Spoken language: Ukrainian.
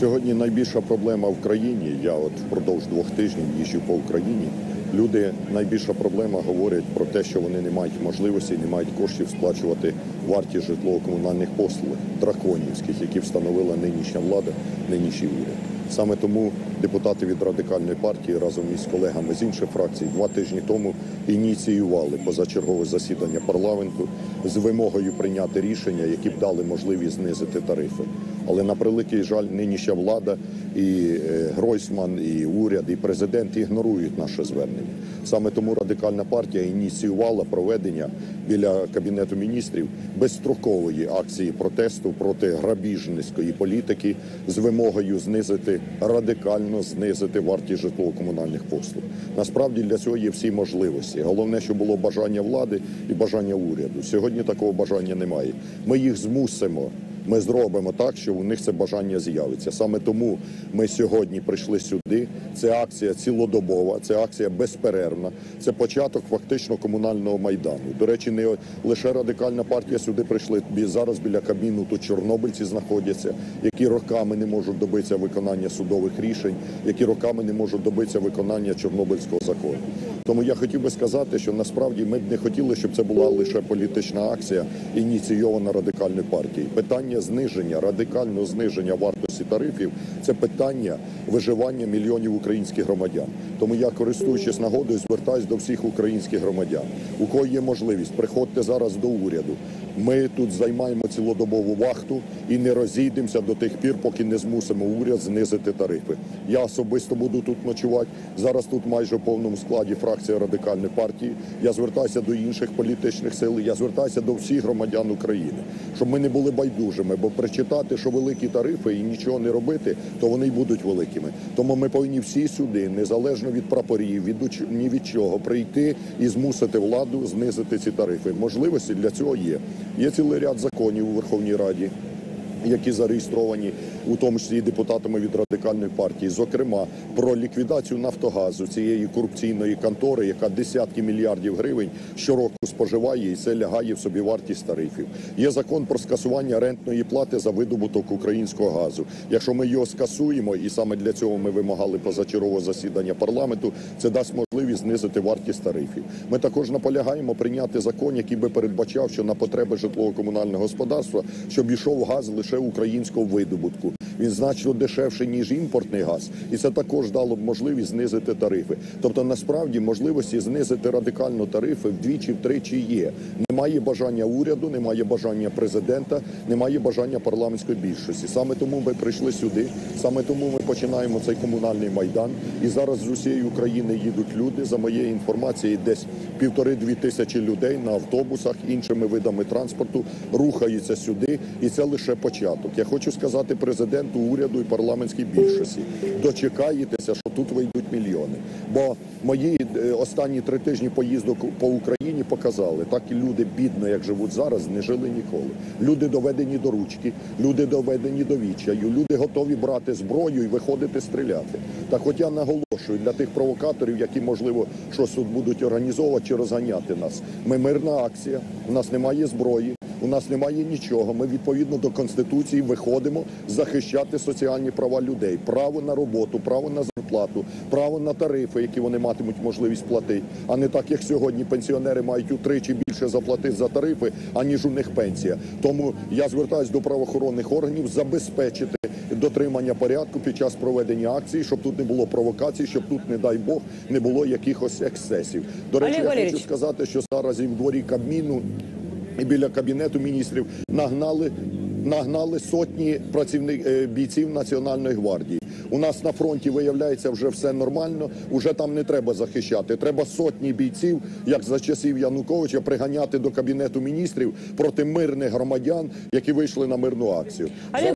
Сьогодні найбільша проблема в країні. Я от впродовж двох тижнів їжджу по Україні. Люди найбільша проблема говорять про те, що вони не мають можливості, не мають коштів сплачувати вартість житлово-комунальних послуг драконівських, які встановила нинішня влада, нинішній уряд. Саме тому депутати від радикальної партії разом із колегами з інших фракцій два тижні тому ініціювали позачергове засідання парламенту з вимогою прийняти рішення, які б дали можливість знизити тарифи. Але на превеликий жаль, нинішня влада і е, Гройсман, і уряд, і президент ігнорують наше звернення. Саме тому радикальна партія ініціювала проведення біля кабінету міністрів безстрокової акції протесту проти грабіжницької політики з вимогою знизити радикально знизити вартість житлово-комунальних послуг. Насправді для цього є всі можливості. Головне, що було бажання влади і бажання уряду. Сьогодні такого бажання немає. Ми їх змусимо. Ми зробимо так, що у них це бажання з'явиться. Саме тому ми сьогодні прийшли сюди. Це акція цілодобова, це акція безперервна. Це початок фактично комунального майдану. До речі, не лише радикальна партія сюди прийшли. Зараз біля кабіну тут чорнобильці знаходяться, які роками не можуть добитися виконання судових рішень, які роками не можуть добитися виконання чорнобильського закону. Тому я хотів би сказати, що насправді ми б не хотіли, щоб це була лише політична акція, ініційована радикальною партією. Питання зниження, радикальне зниження вартості тарифів це питання виживання мільйонів українських громадян. Тому я, користуючись нагодою, звертаюся до всіх українських громадян. У кого є можливість, приходьте зараз до уряду. Ми тут займаємо цілодобову вахту і не розійдемося до тих пір, поки не змусимо уряд знизити тарифи. Я особисто буду тут ночувати. Зараз тут майже в повному складі фракція радикальної партії. Я звертаюся до інших політичних сил. Я звертаюся до всіх громадян України, щоб ми не були байдужими, бо прочитати, що великі тарифи і нічого не робити, то вони й будуть великими. Тому ми повинні всі сюди, незалежно від прапорів, від ні від чого, прийти і змусити владу знизити ці тарифи. Можливості для цього є. Є цілий ряд законів у Верховній Раді які зареєстровані, у тому числі депутатами від радикальної партії, зокрема про ліквідацію Нафтогазу цієї корупційної контори, яка десятки мільярдів гривень щороку споживає, і це лягає в собі вартість тарифів. Є закон про скасування рентної плати за видобуток українського газу. Якщо ми його скасуємо, і саме для цього ми вимагали позачергового засідання парламенту, це дасть можливість знизити вартість тарифів. Ми також наполягаємо прийняти закон, який би передбачав, що на потреби житлово-комунального господарства, щоб йшов газ лише українського видобутку. Він значно дешевший, ніж імпортний газ, і це також дало б можливість знизити тарифи. Тобто, насправді можливості знизити радикально тарифи вдвічі, втричі є. Немає бажання уряду, немає бажання президента, немає бажання парламентської більшості. Саме тому ми прийшли сюди, саме тому ми починаємо цей комунальний майдан. І зараз з усієї України їдуть люди. За моєю інформацією, десь півтори-дві тисячі людей на автобусах, іншими видами транспорту рухаються сюди, і це лише початок. Я хочу сказати президенту, уряду і парламентській більшості. Дочекаєтеся, що тут вийдуть мільйони. Бо мої е, останні три тижні поїздок по Україні показали, так і люди бідно, як живуть зараз, не жили ніколи. Люди доведені до ручки, люди доведені до відчаю, люди готові брати зброю і виходити стріляти. Так, от я наголошую для тих провокаторів, які можливо щось тут будуть організовувати чи розганяти нас. Ми мирна акція, у нас немає зброї. У нас немає нічого. Ми відповідно до конституції виходимо захищати соціальні права людей, право на роботу, право на зарплату, право на тарифи, які вони матимуть можливість платити, а не так, як сьогодні пенсіонери мають утричі більше заплатити за тарифи, аніж у них пенсія. Тому я звертаюся до правоохоронних органів забезпечити дотримання порядку під час проведення акції, щоб тут не було провокацій, щоб тут, не дай Бог, не було якихось ексцесів. До речі, Олег я Валерійович. хочу сказати, що зараз і в дворі Кабміну і біля кабінету міністрів нагнали, нагнали сотні працівник е, бійців Національної гвардії. У нас на фронті виявляється вже все нормально. Уже там не треба захищати. Треба сотні бійців, як за часів Януковича, приганяти до кабінету міністрів проти мирних громадян, які вийшли на мирну акцію.